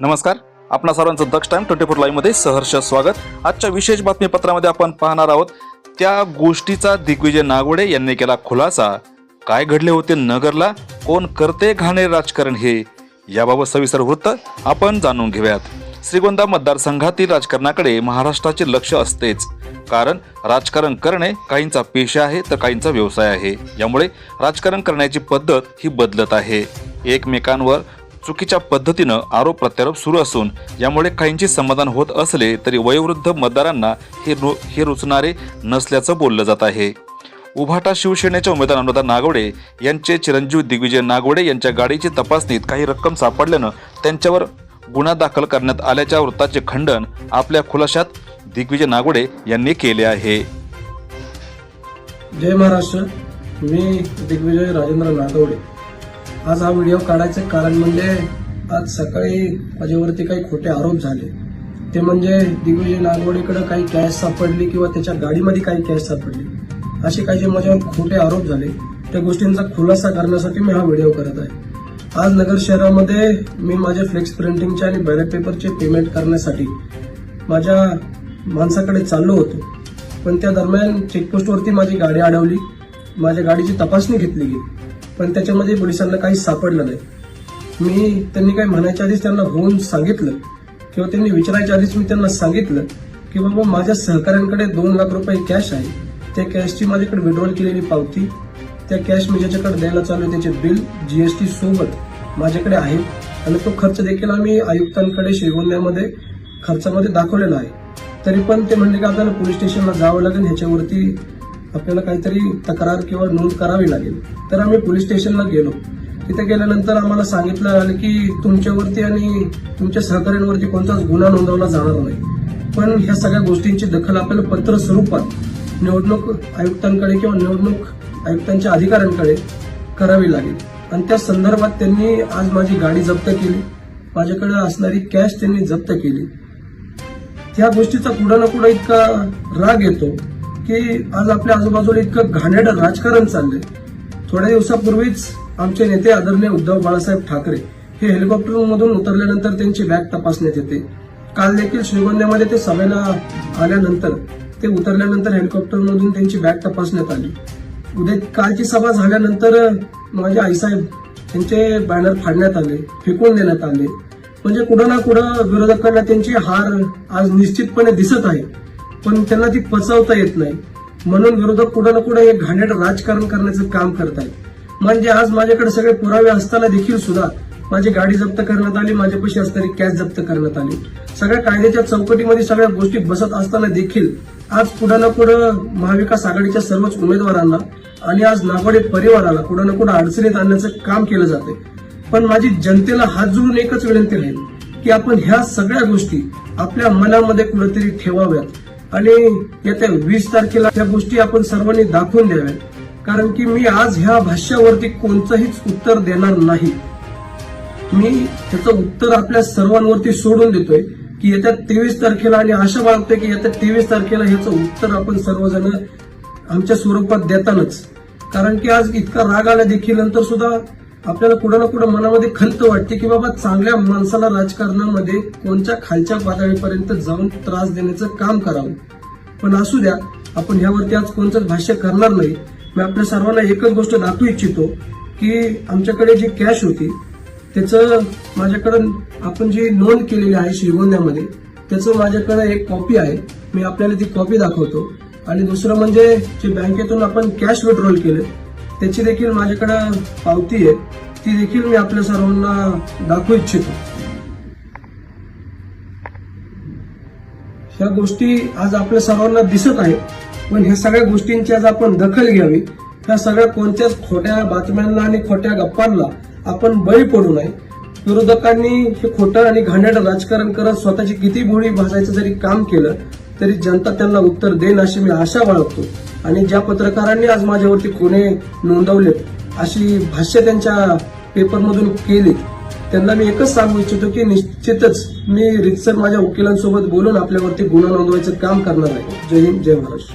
नमस्कार. आपणा सर्वांचं दक्ष टाइम ट्वेंटी फोर लाईव्हमध्ये सहर्ष स्वागत. आजच्या विशेष बातमीपत्रामध्ये आपण पाहणार आहोत त्या गोष्टीचा दिग्विजय नागवडे यांनी केला खुलासा. काय घडले होते नगरला? कोण करते घाणे राजकारण हे? याबाबत सविस्तर वृत्त आपण जाणून घेऊयात. श्रीगोंदा मतदारसंघातील राजकारणाकडे महाराष्ट्राचे लक्ष असतेच. कारण राजकारण करणे काहींचा पेशा आहे तर काहींचा व्यवसाय आहे. यामुळे राजकारण करण्याची पद्धत ही बदलत आहे. एकमेकांवर चुकीच्या पद्धतीनं आरोप प्रत्यारोप सुरू असून यामुळे काहींचे समाधान होत असले तरी वयोवृद्ध मतदारांना हे रु हे रुचणारे नसल्याचं बोललं जात आहे. उभाटा शिवसेनेच्या उमेदवार अनुराधा नागवडे यांचे चिरंजीव दिग्विजय नागवडे यांच्या गाडीची तपासणीत काही रक्कम सापडल्यानं त्यांच्यावर गुन्हा दाखल करण्यात आल्याच्या वृत्ताचे खंडन आपल्या खुलाशात दिग्विजय नागवडे यांनी केले आहे. जय महाराष्ट्र. मी दिग्विजय राजेंद्र नागवडे. आज हा व्हिडिओ काढायचं कारण म्हणजे आज सकाळी माझ्यावरती काही खोटे आरोप झाले. ते म्हणजे दिग्विजय नागवडेकडे काही कॅश सापडली किंवा त्याच्या गाडीमध्ये काही कॅश सापडली. असे काही जे माझ्यावर खोटे आरोप झाले त्या गोष्टींचा खुलासा करण्यासाठी मी हा व्हिडिओ करत आहे. आज नगर शहरामध्ये मी माझ्या फ्लेक्स प्रिंटिंगचे आणि बॅलेट पेपरचे पेमेंट करण्यासाठी माझ्या माणसाकडे चाललो होतो. पण त्या दरम्यान चेकपोस्टवरती माझी गाडी अडवली. माझ्या गाडीची तपासणी घेतली गेली. पण त्याच्यामध्ये पोलिसांना काही सापडलं नाही. मी त्यांनी काही म्हणायच्या आधीच त्यांना होऊन सांगितलं किंवा त्यांनी विचारायच्या आधीच मी त्यांना सांगितलं की बाबा माझ्या सहकाऱ्यांकडे दोन लाख रुपये कॅश आहे. त्या कॅशची माझ्याकडे विड्रॉल केलेली पावती. त्या कॅश मी ज्याच्याकडे द्यायला चालू आहे त्याचे बिल जी एस टी सोबत माझ्याकडे आहे. आणि तो खर्च देखील आम्ही आयुक्तांकडे श्रीगोंद्यामध्ये खर्चामध्ये दाखवलेला आहे. तरी पण ते म्हणले की आपल्याला पोलीस स्टेशनला जावं लागेल ह्याच्यावरती आपल्याला काहीतरी तक्रार किंवा नोंद करावी लागेल. तर आम्ही पोलीस स्टेशनला गेलो. तिथे गेल्यानंतर आम्हाला सांगितलं आलं की तुमच्यावरती आणि तुमच्या सहकाऱ्यांवरती कोणताच गुन्हा नोंदवला जाणार नाही. पण ह्या सगळ्या गोष्टींची दखल आपल्याला पत्र स्वरूपात निवडणूक आयुक्तांकडे किंवा निवडणूक आयुक्तांच्या अधिकाऱ्यांकडे करावी लागेल. आणि त्या संदर्भात त्यांनी आज माझी गाडी जप्त केली. माझ्याकडे असणारी कॅश त्यांनी जप्त केली. त्या गोष्टीचा कुठं ना कुठं इतका राग येतो. की आज आपल्या आजूबाजूला इतकं घाणेड राजकारण चाललंय. थोड्या दिवसापूर्वीच आमचे नेते आदरणीय उद्धव बाळासाहेब ठाकरे हे हेलिकॉप्टरमधून उतरल्यानंतर त्यांची बॅग तपासण्यात येते. काल देखील श्रीगोंद्यामध्ये ते सभेला आल्यानंतर ते उतरल्यानंतर हेलिकॉप्टरमधून त्यांची बॅग तपासण्यात आली. उद्या कालची सभा झाल्यानंतर माझे आईसाहेब त्यांचे बॅनर फाडण्यात आले फेकून देण्यात आले. म्हणजे कुठं ना कुठं विरोधकांना त्यांची हार आज निश्चितपणे दिसत आहे. पण त्यांना ती पचवता येत नाही. म्हणून विरोधक कुठं ना कुठं हे घाणेट राजकारण करण्याचं काम करतायत. म्हणजे आज माझ्याकडे सगळे पुरावे असताना देखील सुद्धा माझी गाडी जप्त करण्यात आली माझ्यापाशी असणारी कॅश जप्त करण्यात आली. सगळ्या कायद्याच्या चौकटीमध्ये सगळ्या गोष्टी बसत असताना देखील आज पुढं ना पुढं महाविकास आघाडीच्या सर्वच उमेदवारांना आणि आज नागोडे परिवाराला कुठं ना कुठं अडचणीत आणण्याचं काम केलं जाते पण माझी जनतेला हात जोडून एकच विनंती राहील की आपण ह्या सगळ्या गोष्टी आपल्या मनामध्ये कुठेतरी ठेवाव्यात. आणि येत्या वीस तारखेला ह्या गोष्टी आपण सर्वांनी दाखवून द्याव्यात. कारण की मी आज ह्या भाष्यावरती कोणतंहीच उत्तर देणार नाही. मी त्याचं उत्तर आपल्या सर्वांवरती सोडून देतोय की येत्या तेवीस तारखेला आणि आशा बाळगतोय की येत्या तेवीस तारखेला ह्याचं उत्तर आपण सर्वजण आमच्या स्वरूपात देतानाच. कारण की आज इतका राग आला देखील नंतर सुद्धा आपल्याला कुठं ना कुठं मनामध्ये खंत वाटते की बाबा चांगल्या माणसाला राजकारणामध्ये कोणत्या खालच्या पातळीपर्यंत जाऊन त्रास देण्याचं काम करावं. पण असू द्या आपण ह्यावरती आज कोणतंच भाष्य करणार नाही. मी आपल्या सर्वांना एकच गोष्ट दाखवू इच्छितो की आमच्याकडे जी कॅश होती त्याचं माझ्याकडं आपण जी नोंद केलेली आहे श्रीगोंद्यामध्ये त्याचं माझ्याकडे एक कॉपी आहे. मी आपल्याला ती कॉपी दाखवतो. आणि दुसरं म्हणजे जे बँकेतून आपण कॅश विड्रॉल केलं त्याची देखील माझ्याकडं पावती आहे. ती देखील मी आपल्या सर्वांना दाखवू इच्छितो. ह्या गोष्टी आज आपल्या सर्वांना दिसत आहेत पण ह्या सगळ्या गोष्टींची आज आपण दखल घ्यावी. ह्या सगळ्या कोणत्याच खोट्या बातम्यांना आणि खोट्या गप्पांना आपण बळी पडू नये. विरोधकांनी हे खोटं आणि घाणेरडं राजकारण करत स्वतःची किती भोळी भासायचं जरी काम केलं तरी जनता त्यांना उत्तर देईल अशी मी आशा बाळगतो. आणि ज्या पत्रकारांनी आज माझ्यावरती कोणे नोंदवलेत अशी भाष्य त्यांच्या पेपरमधून केले. त्यांना मी एकच सांगू इच्छितो की निश्चितच मी रितसर माझ्या वकिलांसोबत बोलून आपल्यावरती गुन्हा नोंदवायचं काम करणार आहे. जय हिंद जय महाराष्ट्र.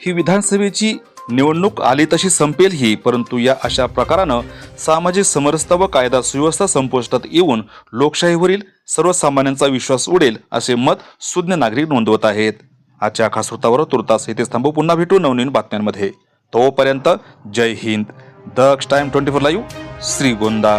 ही विधानसभेची निवडणूक आली तशी संपेल ही परंतु या अशा प्रकारानं सामाजिक समरसता व कायदा सुव्यवस्था संपुष्टात येऊन लोकशाहीवरील सर्वसामान्यांचा विश्वास उडेल असे मत सुज्ञ नागरिक नोंदवत आहेत. आजच्या खास वृत्तावर तुर्तास इथेच थांबू. पुन्हा भेटू नवनवीन बातम्यांमध्ये. तोपर्यंत जय Hind. Daksh time twenty four live Shrigonda